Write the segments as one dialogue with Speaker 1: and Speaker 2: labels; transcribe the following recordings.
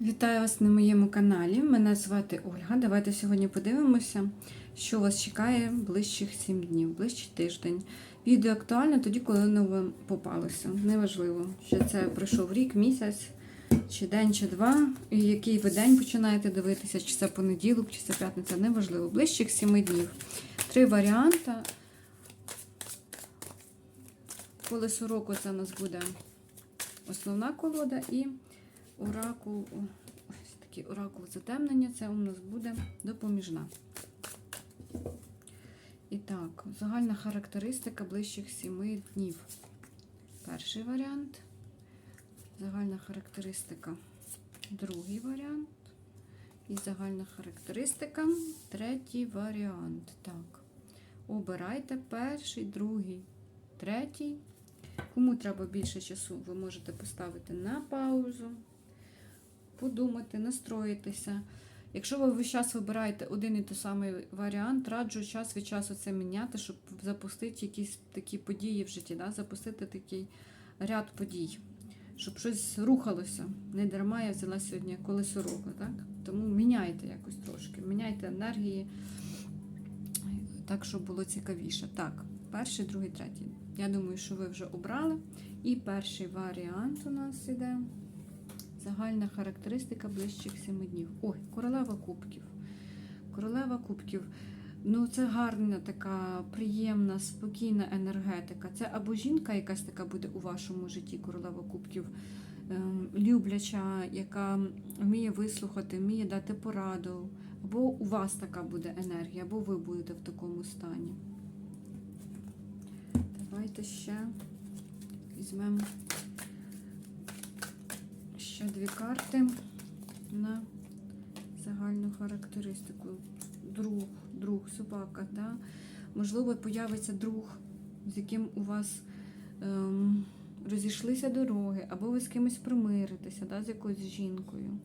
Speaker 1: Вітаю вас на моєму каналі. Мене звати Ольга. Давайте сьогодні подивимося, що вас чекає ближчих 7 днів, ближчий тиждень. Відео актуальне тоді, коли воно вам попалося. Неважливо, що це пройшов рік, місяць, чи день, чи два. І який ви день починаєте дивитися, чи це понеділок, чи це п'ятниця. Неважливо. Ближчих 7 днів. Три варіанти. Колесо року це у нас буде основна колода і оракул, ось такий оракул затемнення, це у нас буде допоміжна. І так, загальна характеристика ближчих 7 днів. Перший варіант. Загальна характеристика. Другий варіант. І загальна характеристика. Третій варіант. Так. Обирайте перший, другий, третій. Кому треба більше часу, ви можете поставити на паузу, подумати, настроїтися. Якщо ви весь час вибираєте один і той самий варіант, раджу час від часу це міняти, щоб запустити якісь такі події в житті, да? запустити такий ряд подій, щоб щось рухалося. Не дарма я взяла сьогодні колесо року. Так? Тому міняйте якось трошки, міняйте енергії, так, щоб було цікавіше. Так, перший, другий, третій. Я думаю, що ви вже обрали. І перший варіант у нас іде. Загальна характеристика ближчих 7 днів. Ой, королева кубків. Королева кубків. Ну, це гарна, така приємна, спокійна енергетика. Це або жінка, якась така буде у вашому житті, королева кубків, ем, любляча, яка вміє вислухати, вміє дати пораду. Або у вас така буде енергія, або ви будете в такому стані. Давайте ще візьмемо ще дві карти на загальну характеристику. Друг, друг, собака. Да? Можливо, появиться друг, з яким у вас ем, розійшлися дороги, або ви з кимось примиритеся, да, з якоюсь жінкою.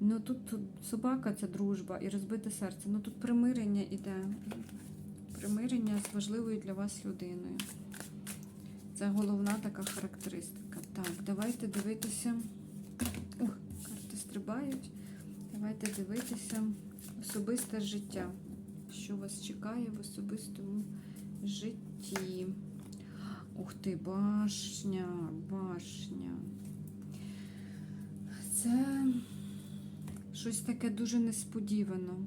Speaker 1: Ну тут, тут собака це дружба і розбите серце. Ну тут примирення іде. Примирення з важливою для вас людиною. Це головна така характеристика. Так, давайте дивитися. Стрибають. Давайте дивитися особисте життя. Що вас чекає в особистому житті? Ух ти, башня, башня. Це щось таке дуже несподівано.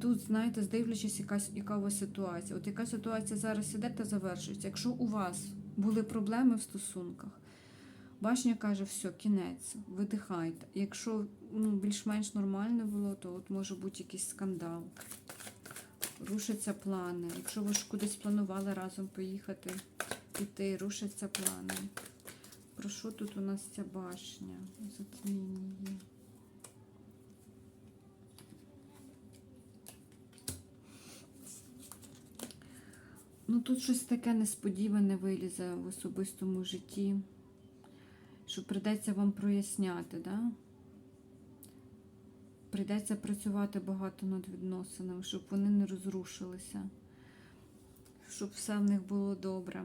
Speaker 1: Тут, знаєте, здивлячись, якась, яка у вас ситуація. От яка ситуація зараз іде та завершується. Якщо у вас були проблеми в стосунках, башня каже, все, кінець, видихайте. Якщо ну, більш-менш нормально було, то от може бути якийсь скандал. Рушаться плани. Якщо ви ж кудись планували разом поїхати, піти, рушаться плани. Про що тут у нас ця башня? Затміння. Ну, тут щось таке несподіване вилізе в особистому житті, що прийдеться вам проясняти, да? Прийдеться працювати багато над відносинами, щоб вони не розрушилися, щоб все в них було добре.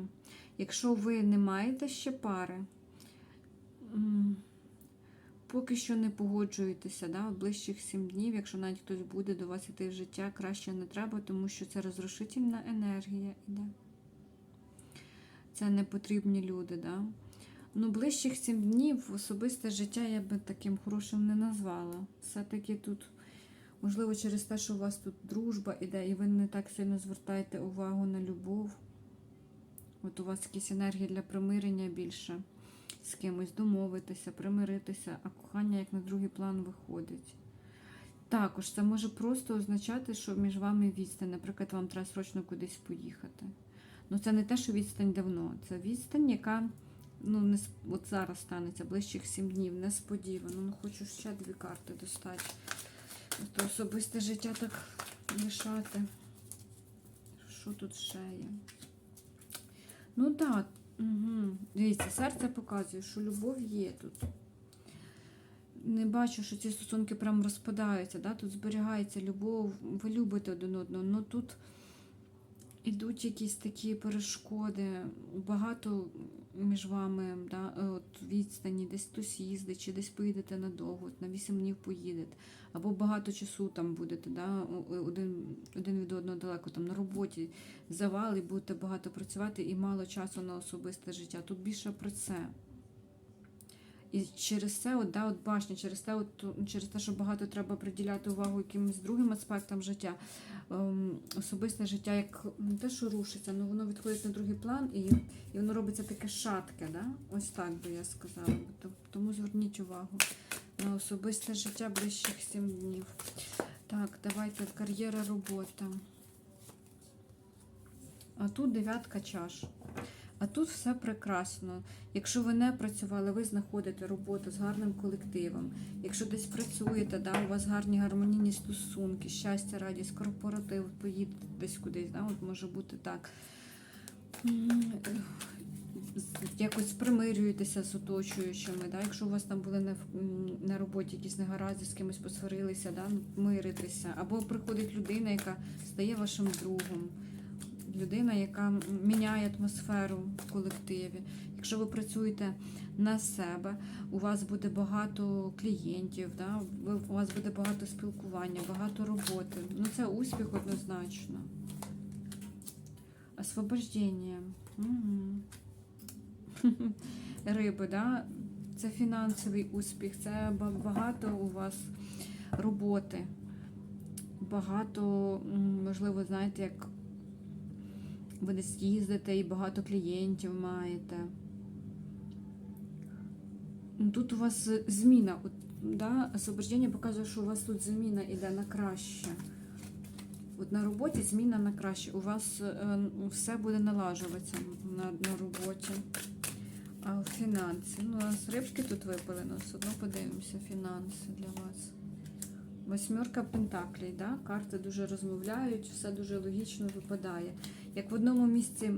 Speaker 1: Якщо ви не маєте ще пари, поки що не погоджуєтеся, да, в ближчих 7 днів, якщо навіть хтось буде до вас іти в життя, краще не треба, тому що це розрушительна енергія іде. Це не потрібні люди. Да? Ну, ближчих 7 днів особисте життя я би таким хорошим не назвала. Все-таки тут, можливо, через те, що у вас тут дружба іде, і ви не так сильно звертаєте увагу на любов. От у вас якісь енергії для примирення більше з кимось домовитися, примиритися, а кохання як на другий план виходить. Також це може просто означати, що між вами відстань. Наприклад, вам треба срочно кудись поїхати. Ну, це не те, що відстань давно. Це відстань, яка ну, не, от зараз станеться ближчих 7 днів, несподівано. Ну, хочу ще дві карти достати. То особисте життя так лишати. Що тут ще є? Ну так, угу. дивіться, серце показує, що любов є тут. Не бачу, що ці стосунки прям розпадаються. Да? Тут зберігається любов, ви любите один одного. Ну тут ідуть якісь такі перешкоди, багато між вами, да, е, от відстані, десь хтось їздить, чи десь поїдете надовго, на 8 днів поїдете, або багато часу там будете, да, один, один від одного далеко, там на роботі завали, будете багато працювати і мало часу на особисте життя. Тут більше про це. І через це, от, да, от башня, через те, от, через те, що багато треба приділяти увагу якимось другим аспектам життя, ем, особисте життя, як не те, що рушиться, але воно відходить на другий план і, і воно робиться таке шатке. Да? Ось так би я сказала. Тому зверніть увагу на особисте життя ближчих сім днів. Так, давайте кар'єра, робота. А тут дев'ятка чаш. А тут все прекрасно. Якщо ви не працювали, ви знаходите роботу з гарним колективом. Якщо десь працюєте, да, у вас гарні гармонійні стосунки, щастя, радість, корпоратив, поїдете десь кудись, да, от може бути так. Якось примирюєтеся з оточуючими, да? якщо у вас там були на, на роботі якісь негаразди, з кимось посварилися, да? миритися. Або приходить людина, яка стає вашим другом людина, яка міняє атмосферу в колективі. Якщо ви працюєте на себе, у вас буде багато клієнтів, да? у вас буде багато спілкування, багато роботи. Ну це успіх однозначно. Освобождення. Угу. Риби, да? це фінансовий успіх, це багато у вас роботи. Багато, можливо, знаєте, як ви десь їздите і багато клієнтів маєте. Ну, Тут у вас зміна. От, да, освобождення показує, що у вас тут зміна йде на краще. От на роботі зміна на краще. У вас е, все буде налажуватися на, на роботі. А фінанси. Ну, у нас рибки тут випали, але все одно подивимося фінанси для вас. Восьмерка пентаклей, да? карти дуже розмовляють, все дуже логічно випадає. Як в одному місці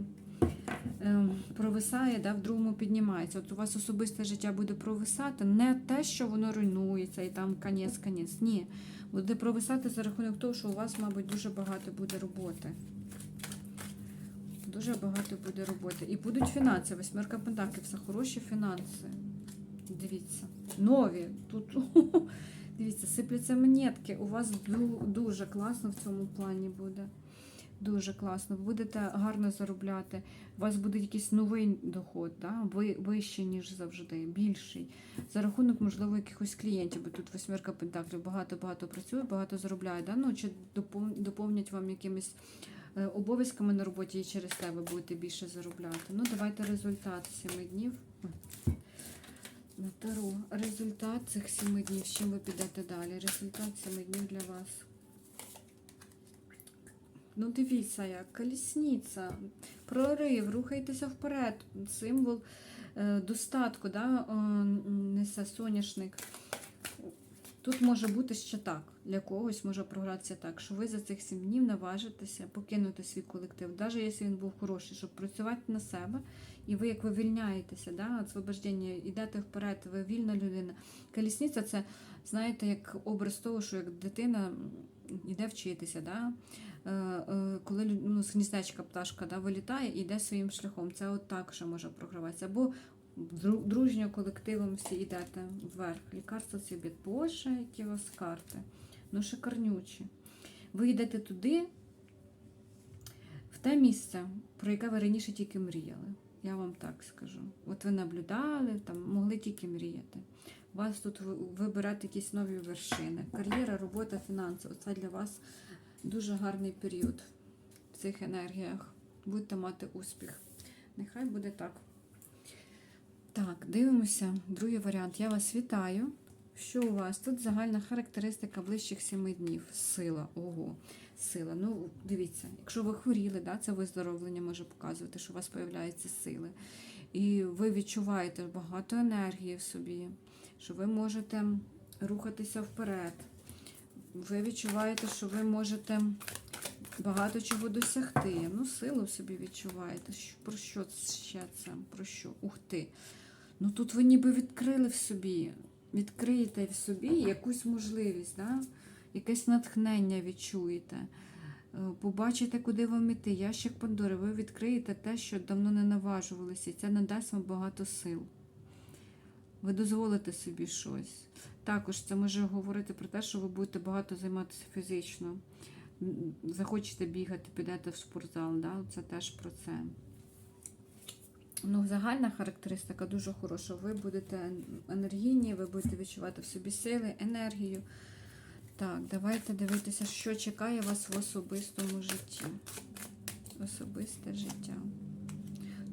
Speaker 1: ем, провисає, да, в другому піднімається. От у вас особисте життя буде провисати, не те, що воно руйнується і там конець, конець. Ні. Буде провисати за рахунок того, що у вас, мабуть, дуже багато буде роботи. Дуже багато буде роботи. І будуть фінанси. Восьмерка пентаклів це хороші фінанси. Дивіться. Нові. Тут дивіться, сипляться монетки. У вас дуже класно в цьому плані буде. Дуже класно. Будете гарно заробляти. У вас буде якийсь новий доход, да? вищий, ніж завжди, більший. За рахунок, можливо, якихось клієнтів, бо тут восьмерка пентаклів багато-багато працює, багато заробляє. Да? Ну, чи доповнять вам якимись е, обов'язками на роботі і через те ви будете більше заробляти. Ну, давайте результат семи днів. Таро. Результат цих семи днів. З чим ви підете далі? Результат семи днів для вас. Ну, дивіться, як колісниця, прорив, рухайтеся вперед. Символ е, достатку, да, несе соняшник. Тут може бути ще так. Для когось може програтися так, що ви за цих сім днів наважитеся покинути свій колектив, навіть якщо він був хороший, щоб працювати на себе. І ви як вивільняєтеся, да, освобождення, йдете вперед, ви вільна людина. Колісниця це, знаєте, як образ того, що як дитина йде вчитися. Да? Е, е, Коли ну, з гніздечка пташка да, вилітає і йде своїм шляхом. Це от так ще може програватися. Або дружньо колективом всі йдете вверх. Лікарство це обід. Боже, які у вас карти. Ну, шикарнючі. Ви йдете туди, в те місце, про яке ви раніше тільки мріяли. Я вам так скажу. От ви наблюдали, там могли тільки мріяти. У вас тут ви, ви якісь нові вершини. Кар'єра, робота, фінанси. Оце для вас дуже гарний період в цих енергіях. Будете мати успіх. Нехай буде так. Так, дивимося. Другий варіант. Я вас вітаю. Що у вас? Тут загальна характеристика ближчих семи днів. Сила. Ого, сила. Ну, дивіться, якщо ви хворіли, да, це виздоровлення може показувати, що у вас з'являються сили. І ви відчуваєте багато енергії в собі, що ви можете рухатися вперед. Ви відчуваєте, що ви можете багато чого досягти. Ну, силу в собі відчуваєте. Про що ще це? Про що? Ух ти. Ну тут ви ніби відкрили в собі, відкриєте в собі якусь можливість, да? Якесь натхнення відчуєте. Е, Побачите, куди вам іти. Ящик Пандори. Ви відкриєте те, що давно не наважувалися, і це надасть вам багато сил. Ви дозволите собі щось. Також це може говорити про те, що ви будете багато займатися фізично. Захочете бігати, підете в спортзал. Да? Це теж про це. Ну, загальна характеристика дуже хороша. Ви будете енергійні, ви будете відчувати в собі сили, енергію. Так, давайте дивитися, що чекає вас в особистому житті. Особисте життя.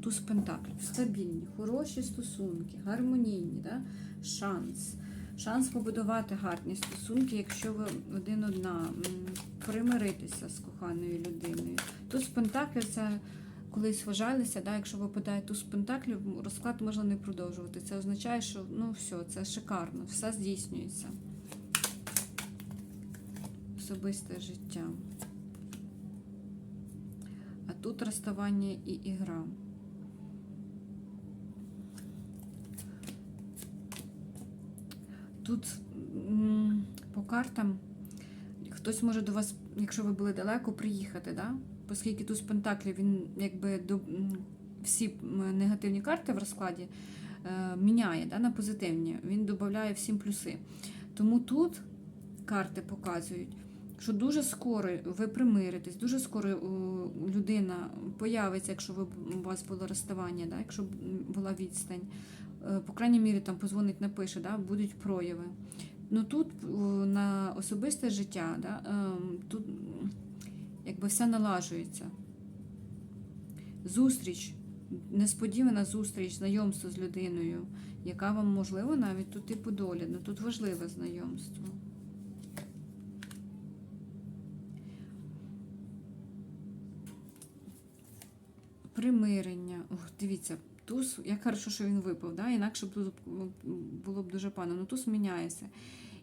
Speaker 1: Туз Пентаклів. Стабільні, хороші стосунки, гармонійні, да? шанс. Шанс побудувати гарні стосунки, якщо ви один одна, примиритися з коханою людиною. Туз Пентаклів це колись вважалися, да, якщо випадає туз Пентаклів, розклад можна не продовжувати. Це означає, що ну все, це шикарно, все здійснюється. Особисте життя. А тут розставання і ігра. Тут по картам хтось може до вас, якщо ви були далеко, приїхати, да? оскільки тут з Пентаклів він якби до, всі негативні карти в розкладі е, міняє да, на позитивні, він додає всім плюси. Тому тут карти показують, що дуже скоро ви примиритесь, дуже скоро людина появиться, якщо ви, у вас було розставання, да, якщо була відстань. Е, По крайній мірі там позвонить, напише, да, будуть прояви. Ну тут на особисте життя, да, тут якби все налажується. Зустріч, несподівана зустріч, знайомство з людиною, яка вам можливо навіть тут і по. Ну тут важливе знайомство. Примирення. Ох, дивіться, туз, як хорошо, що він випав, да? інакше було б, дуже погано. Ну туз міняється.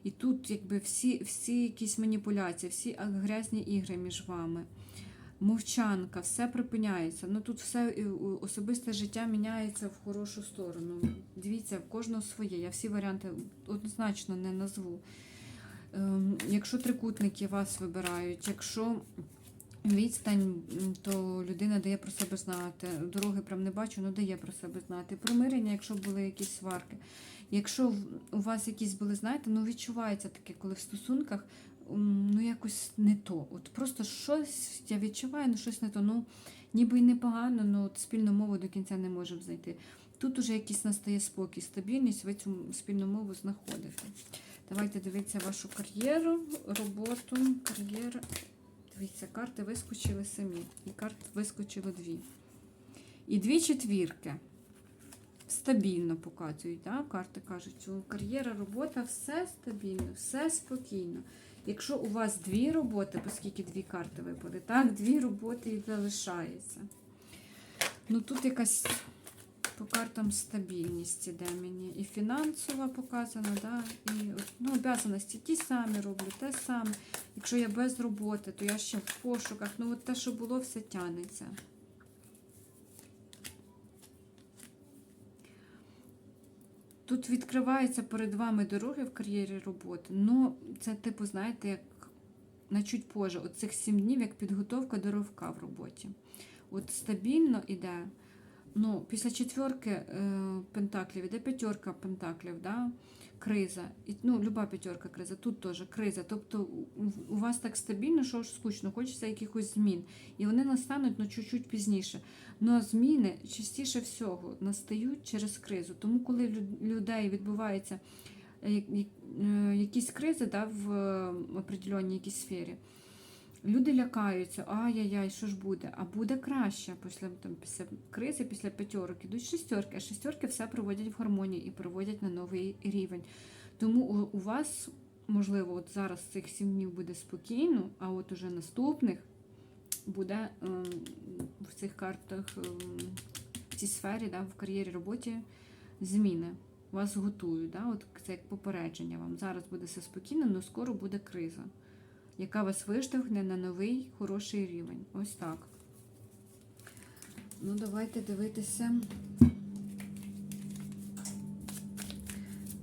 Speaker 1: І тут якби всі, всі якісь маніпуляції, всі грязні ігри між вами. Мовчанка, все припиняється. Ну тут все особисте життя міняється в хорошу сторону. Дивіться, в кожного своє. Я всі варіанти однозначно не назву. Ем, якщо трикутники вас вибирають, якщо відстань, то людина дає про себе знати. Дороги прям не бачу, але дає про себе знати. Примирення, якщо були якісь сварки. Якщо у вас якісь були, знаєте, ну відчувається таке, коли в стосунках ну якось не то. От просто щось я відчуваю, ну щось не то. Ну ніби й непогано, але от спільну мову до кінця не можемо знайти. Тут уже якийсь настає спокій, стабільність, ви цю спільну мову знаходите. Давайте дивитися вашу кар'єру, роботу, кар'єра. Дивіться, карти вискочили самі. І карт вискочило дві. І дві четвірки. Стабільно показують. Да? Карти кажуть, що кар'єра, робота, все стабільно, все спокійно. Якщо у вас дві роботи, оскільки дві карти випали, так, дві роботи і залишається. Ну тут якась по картам стабільність іде мені. І фінансова показана, да? і ну, обов'язаності ті самі роблю, те саме. Якщо я без роботи, то я ще в пошуках. Ну, от те, що було, все тянеться. Тут відкриваються перед вами дороги в кар'єрі роботи. Ну, це, типу, знаєте, як на чуть позже. От цих днів як підготовка до ривка в роботі. От стабільно іде. Ну, після четверки е, пентаклів іде п'ятерка пентаклів, да? криза. І, ну, люба п'ятерка криза, тут теж криза. Тобто у, вас так стабільно, що ж скучно, хочеться якихось змін. І вони настануть ну, чуть-чуть пізніше. Ну зміни частіше всього настають через кризу. Тому, коли людей відбуваються е, е, якісь кризи да, в е, определенній якійсь сфері, люди лякаються, ай-яй-яй, що ж буде? А буде краще після, там, після кризи, після п'ятерок. Ідуть шестерки, а шестерки все приводять в гармонію і приводять на новий рівень. Тому у, у вас, можливо, от зараз цих сім днів буде спокійно, а от уже наступних буде ем, в цих картах, ем, в цій сфері, да, в кар'єрі роботі зміни. Вас готують, да? От це як попередження вам. Зараз буде все спокійно, але скоро буде криза, яка вас виштовхне на новий хороший рівень. Ось так. Ну, давайте дивитися.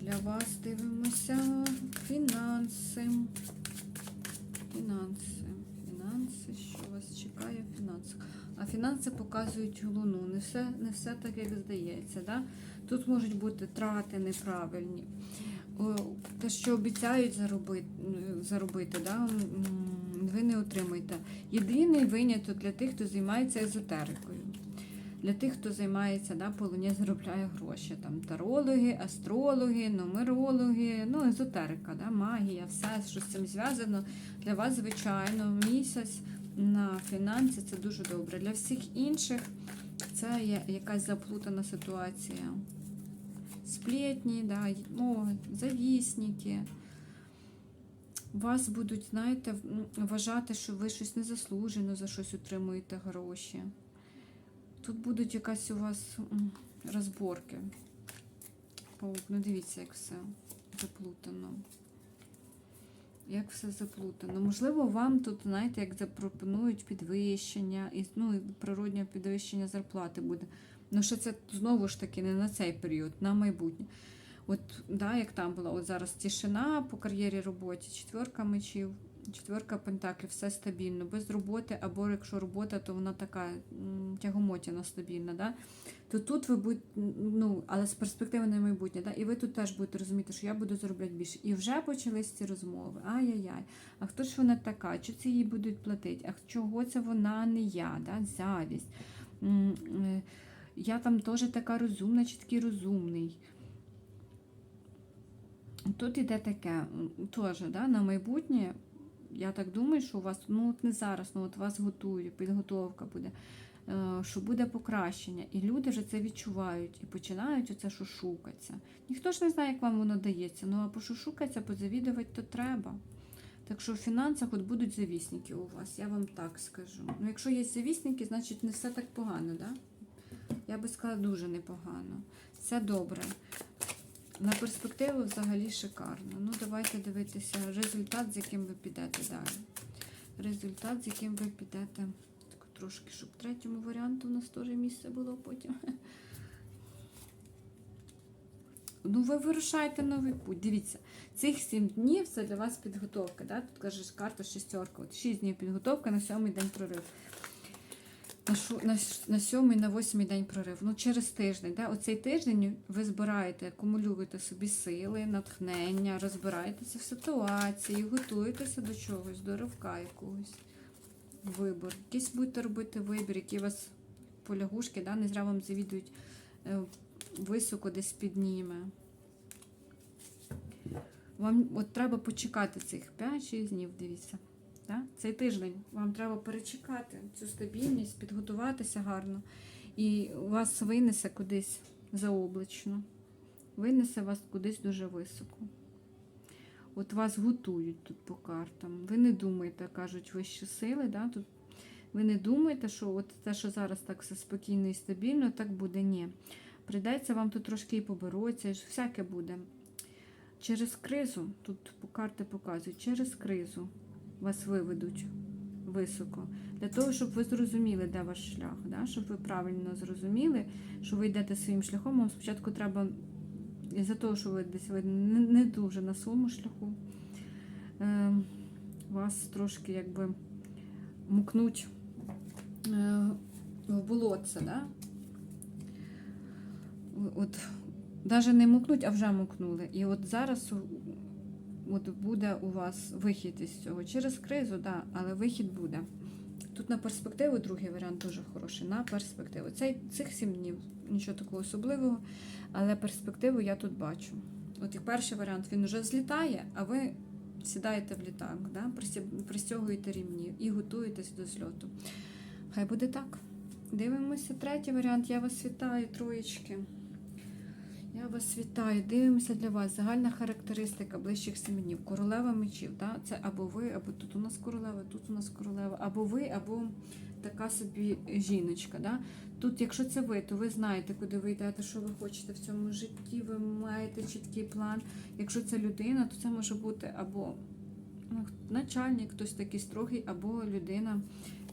Speaker 1: Для вас дивимося фінанси. Фінанси. Фінанси. що вас чекає фінанси показують луну. Не все, не все так, як здається. Да? Тут можуть бути трати неправильні. О, Те, що обіцяють заробити, заробити да? ви не отримаєте. Єдиний виняток для тих, хто займається езотерикою. Для тих, хто займається, да, полоні заробляє гроші. Там тарологи, астрологи, нумерологи, ну, езотерика, да, магія, все, що з цим зв'язано. Для вас, звичайно, місяць на фінанси це дуже добре. Для всіх інших це є якась заплутана ситуація. Сплетні, да, ну, завісники. Вас будуть, знаєте, вважати, що ви щось незаслужено за щось отримуєте гроші. Тут будуть якась у вас розборки. Паук, ну дивіться, як все заплутано. Як все заплутано. Можливо, вам тут, знаєте, як запропонують підвищення, і, ну, природнє підвищення зарплати буде. Ну, що це знову ж таки не на цей період, на майбутнє. От, да, як там була, от зараз тишина по кар'єрі роботі, четверка мечів, четверка пентаклів, все стабільно, без роботи, або якщо робота, то вона така тягомотяна стабільна. Да? То тут ви будете, ну, але з перспективи на майбутнє, да? і ви тут теж будете розуміти, що я буду заробляти більше. І вже почались ці розмови. Ай-яй-яй, а хто ж вона така? Чи це їй будуть платити? А чого це вона не я? Да? Завість. Я там теж така розумна, чи такий розумний. Тут іде таке, теж, да, на майбутнє. Я так думаю, що у вас, ну от не зараз, ну от вас готують, підготовка буде, е, що буде покращення. І люди вже це відчувають і починають оце шушукатися. Ніхто ж не знає, як вам воно дається. Ну а пошушукатися, позавідувати то треба. Так що в фінансах от будуть завісники у вас, я вам так скажу. Ну, якщо є завісники, значить не все так погано, да? Я би сказала, дуже непогано. Все добре. На перспективу взагалі шикарно. Ну, давайте дивитися результат, з яким ви підете далі. Результат, з яким ви підете. Так, трошки, щоб третьому варіанту у нас теж місце було потім. Ну, ви вирушаєте новий путь. Дивіться, цих сім днів це для вас підготовка. Да? Тут кажеш карта шестерка. От 6 днів підготовка на сьомий день прорив. На, на, сьомий, на восьмий день прорив. Ну, через тиждень. Да? Оцей тиждень ви збираєте, акумулюєте собі сили, натхнення, розбираєтеся в ситуації, готуєтеся до чогось, до ривка якогось. Вибор. Якийсь будете робити вибір, які вас полягушки, да? не зря вам завідують е, високо десь підніме. Вам от треба почекати цих 5-6 днів, дивіться. Да? Цей тиждень вам треба перечекати цю стабільність, підготуватися гарно. І вас винесе кудись заоблачно. Винесе вас кудись дуже високо. От вас готують тут по картам. Ви не думаєте, кажуть вищі сили. Да? Тут ви не думаєте, що от те, що зараз так все спокійно і стабільно, так буде. Ні. Прийдеться вам тут трошки і поборотися, і всяке буде. Через кризу, тут по карти показують, через кризу вас виведуть високо. Для того, щоб ви зрозуміли, де ваш шлях, да? щоб ви правильно зрозуміли, що ви йдете своїм шляхом, вам спочатку треба, із-за того, що ви десь ви не, дуже на своєму шляху, е, вас трошки якби мукнуть е, в болотце, да? От, навіть не мукнуть, а вже мукнули. І от зараз от буде у вас вихід із цього. Через кризу, да, але вихід буде. Тут на перспективу другий варіант дуже хороший. На перспективу. Цей, цих сім днів нічого такого особливого, але перспективу я тут бачу. От як перший варіант він вже злітає, а ви сідаєте в літак, да? пристягуєте рівні і готуєтесь до зльоту. Хай буде так. Дивимося третій варіант. Я вас вітаю, троєчки. Я вас вітаю. Дивимося для вас. Загальна характеристика ближчих семи днів. Королева мечів. Да? Це або ви, або тут у нас королева, тут у нас королева, або ви, або така собі жіночка. Да? Тут, якщо це ви, то ви знаєте, куди ви йдете, що ви хочете в цьому житті, ви маєте чіткий план. Якщо це людина, то це може бути або ну, начальник, хтось такий строгий, або людина,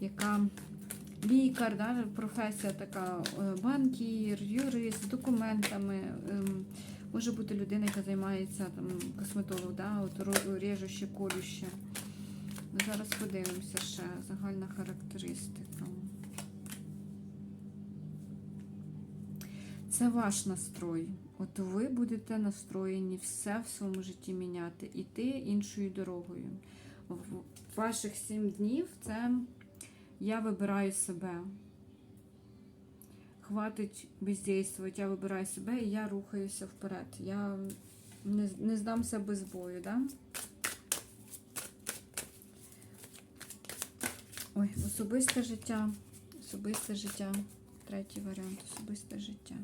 Speaker 1: яка лікар, да, професія така, е, банкір, юрист з документами. ем, Може бути людина, яка займається там, косметолог, да, от режуще, колюще. Зараз подивимося ще загальна характеристика. Це ваш настрой. От ви будете настроєні все в своєму житті міняти, іти іншою дорогою. Ваших сім днів це я вибираю себе. Хватить бездействувати, я вибираю себе і я рухаюся вперед. Я не, не здамся без бою, да? Ой, особисте життя. Особисте життя. Третій варіант особисте життя.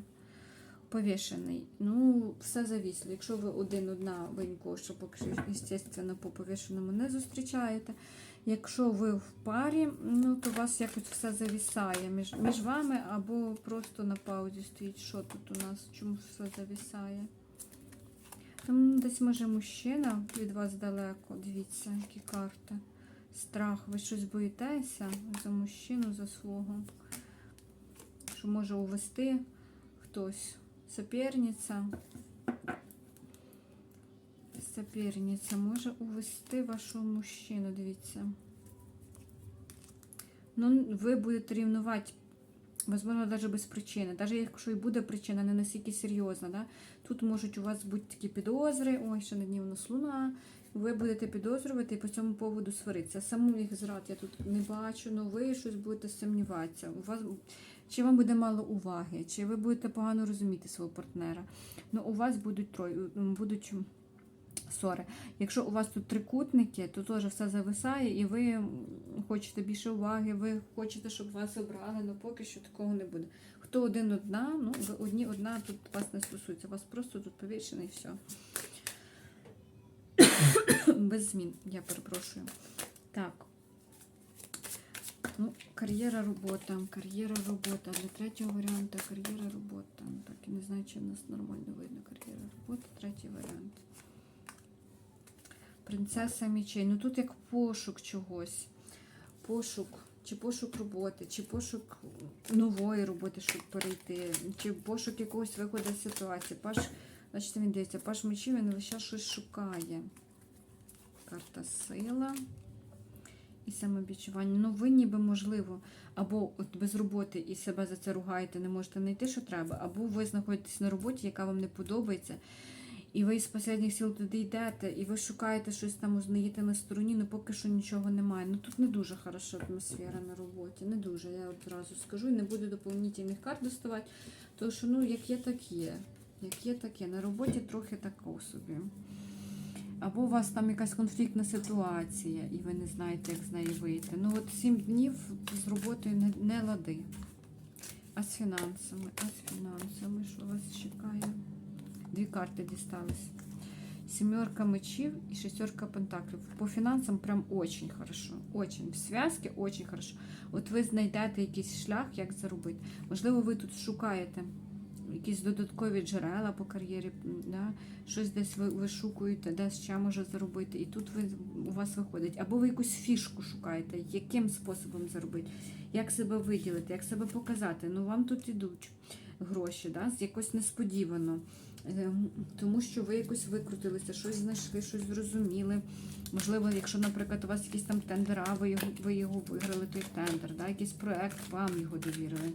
Speaker 1: Повішений. Ну, все завісло. Якщо ви один одна винько, що поки звісно, по повішеному не зустрічаєте. Якщо ви в парі, ну то у вас якось все завісає між, між вами або просто на паузі стоїть. Що тут у нас? Чому все завісає? Там десь може мужчина від вас далеко. Дивіться, які карти. Страх. Ви щось боїтеся за мужчину, за свого. Що може увести хтось. Соперниця. Соперниця може увести вашого мужчину, дивіться. Ну, ви будете рівнувати, можливо, навіть без причини. Навіть якщо і буде причина, не настільки серйозна. Да? Тут можуть у вас бути такі підозри, ой, ще на дні у нас луна. Ви будете підозрювати і по цьому поводу сваритися. Саму їх зрад я тут не бачу, але ви щось будете сумніватися. У вас чи вам буде мало уваги, чи ви будете погано розуміти свого партнера. Ну, у вас будуть троє, будуть ссори. Якщо у вас тут трикутники, то теж все зависає, і ви хочете більше уваги, ви хочете, щоб вас обрали, але поки що такого не буде. Хто один одна, ну ви одні одна тут вас не стосується. Вас просто тут повішений і все. Без змін, я перепрошую. Так. Ну, кар'єра робота, кар'єра робота. Для третього варіанту кар'єра робота. Ну, Так, я не знаю, чи в нас нормально видно кар'єра робота. Третій варіант. Принцеса мічей. Ну тут як пошук чогось. Пошук, чи пошук роботи, чи пошук нової роботи, щоб перейти, чи пошук якогось виходу з ситуації. Паш, значить, він дивиться, паш мечів, він лише щось шукає. Карта сила і самобічування. Ну, ви ніби можливо, або от без роботи і себе за це ругаєте, не можете знайти, що треба, або ви знаходитесь на роботі, яка вам не подобається. І ви з останніх сил туди йдете, і ви шукаєте щось там, узнаєте на стороні, ну поки що нічого немає. Ну тут не дуже хороша атмосфера на роботі. Не дуже, я одразу скажу. І не буду доповнительних карт доставати, тому що ну, як є, так є. Як є, так є. На роботі трохи тако собі. Або у вас там якась конфліктна ситуація, і ви не знаєте, як з неї вийти. Ну от сім днів з роботою не, не лади. А з фінансами, а з фінансами, що вас чекає? Дві карти дістались. Семерка мечів і шестерка пентаклів. По фінансам прям очень хорошо. Очень. В зв'язки очень хорошо. От ви знайдете якийсь шлях, як заробити. Можливо, ви тут шукаєте якісь додаткові джерела по кар'єрі, да? щось десь ви вишукуєте, десь ще може заробити. І тут ви, у вас виходить. Або ви якусь фішку шукаєте, яким способом заробити, як себе виділити, як себе показати. Ну, вам тут ідуть гроші, да? якось несподівано. Ем, Тому що ви якось викрутилися, щось знайшли, щось зрозуміли. Можливо, якщо, наприклад, у вас якийсь там тендер, а ви його, ви його виграли, той тендер, да? якийсь проект, вам його довірили.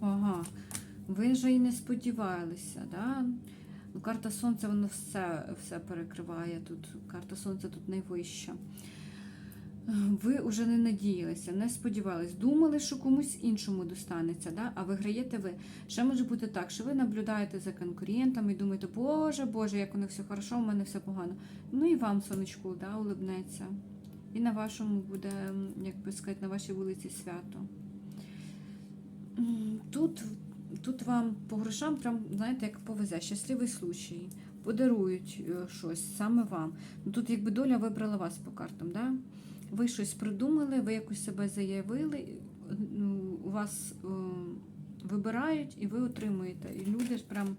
Speaker 1: Ага, ви вже і не сподівалися, да? Ну, карта Сонця, воно все, все перекриває тут. Карта Сонця тут найвища. Ви вже не надіялися, не сподівались, думали, що комусь іншому достанеться, да? а виграєте ви. Ще може бути так, що ви наблюдаєте за конкурентами і думаєте, Боже, Боже, як у них все хорошо, у мене все погано. Ну і вам, сонечку, да, улибнеться. І на вашому буде, як би сказати, на вашій вулиці свято. Тут, тут вам по грошам, прям, знаєте, як повезе, щасливий случай. Подарують е, щось саме вам. Ну, Тут якби доля вибрала вас по картам. Да? Ви щось придумали, ви якось себе заявили, ну, у вас е, вибирають і ви отримуєте. І люди ж прям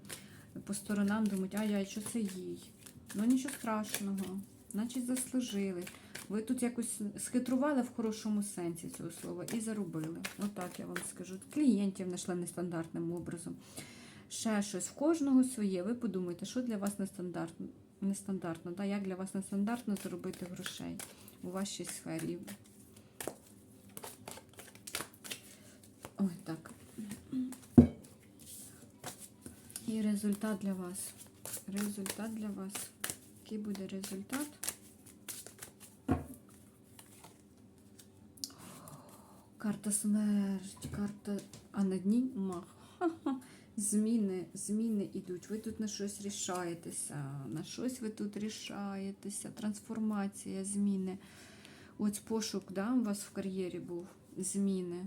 Speaker 1: по сторонам думають, а я що це їй? Ну нічого страшного, значить заслужили. Ви тут якось схитрували в хорошому сенсі цього слова і заробили. Отак я вам скажу. Клієнтів знайшли нестандартним образом. Ще щось в кожного своє. Ви подумайте, що для вас нестандартно, нестандартно да? як для вас нестандартно заробити грошей у вашій сфері. Ой, так. І результат для вас. Результат для вас. Який буде результат? Карта смерть, карта. А на дні мах. Зміни, зміни йдуть. Ви тут на щось рішаєтеся. На щось ви тут рішаєтеся. Трансформація, зміни. Ось пошук, да, у вас в кар'єрі був. Зміни.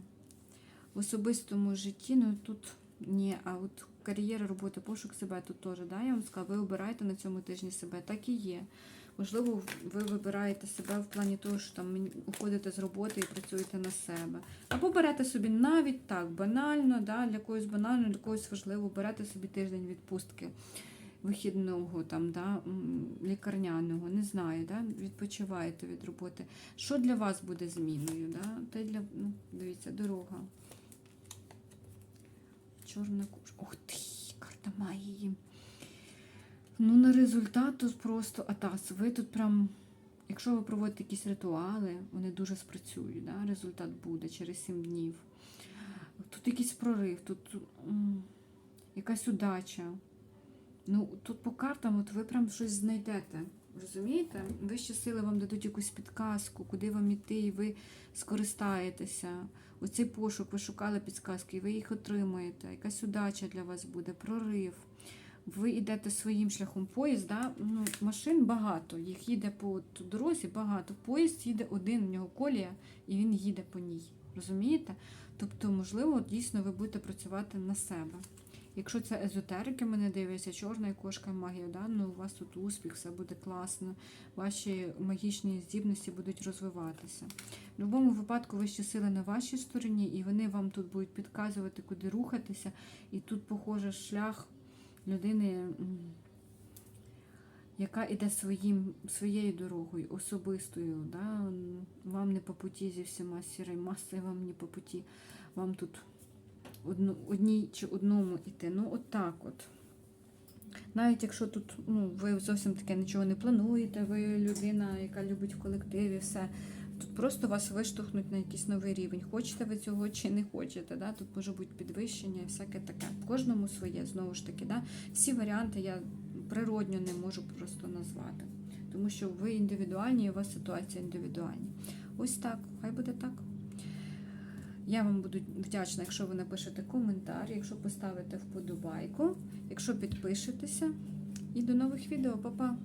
Speaker 1: В особистому житті, ну тут ні, а от кар'єра, робота, пошук себе тут теж, да, я вам сказала, ви обираєте на цьому тижні себе, так і є. Можливо, ви вибираєте себе в плані того, що там уходите з роботи і працюєте на себе. Або берете собі навіть так, банально, да, для когось банально, для когось важливо, берете собі тиждень відпустки вихідного, там, да, лікарняного, не знаю, да, відпочиваєте від роботи. Що для вас буде зміною? Да? Те для, ну, дивіться, дорога. Чорна куш. Ух ти, карта магії. Ну, на результат тут просто атас. Ви тут прям, якщо ви проводите якісь ритуали, вони дуже спрацюють. Да? Результат буде через 7 днів. Тут якийсь прорив, тут якась удача. Ну, тут по картам от ви прям щось знайдете. Розумієте? Вищі сили вам дадуть якусь підказку, куди вам іти, і ви скористаєтеся. Оцей пошук, ви шукали підказки, і ви їх отримаєте. Якась удача для вас буде, прорив. Ви йдете своїм шляхом поїзд, да? ну, машин багато, їх їде по дорозі багато. Поїзд їде один, у нього колія, і він їде по ній. Розумієте? Тобто, можливо, дійсно ви будете працювати на себе. Якщо це езотерики, мене дивляться, чорна кошка магія, да? ну, у вас тут успіх, все буде класно, ваші магічні здібності будуть розвиватися. В будь-якому випадку вищі сили на вашій стороні, і вони вам тут будуть підказувати, куди рухатися. І тут, похоже, шлях людини, яка йде своїм, своєю дорогою, особистою. Да? Вам не по путі зі всіма сірою масою, вам не по путі. Вам тут одну, одній чи одному йти. Ну, от так от. Навіть якщо тут ну, ви зовсім таке нічого не плануєте, ви людина, яка любить в колективі, все. Тут просто вас виштовхнуть на якийсь новий рівень. Хочете ви цього чи не хочете. Да? Тут може бути підвищення і всяке таке. Кожному своє, знову ж таки. Да? Всі варіанти я природньо не можу просто назвати. Тому що ви індивідуальні, і у вас ситуація індивідуальна. Ось так, хай буде так. Я вам буду вдячна, якщо ви напишете коментар, якщо поставите вподобайку, якщо підпишетеся. І до нових відео, Па-па!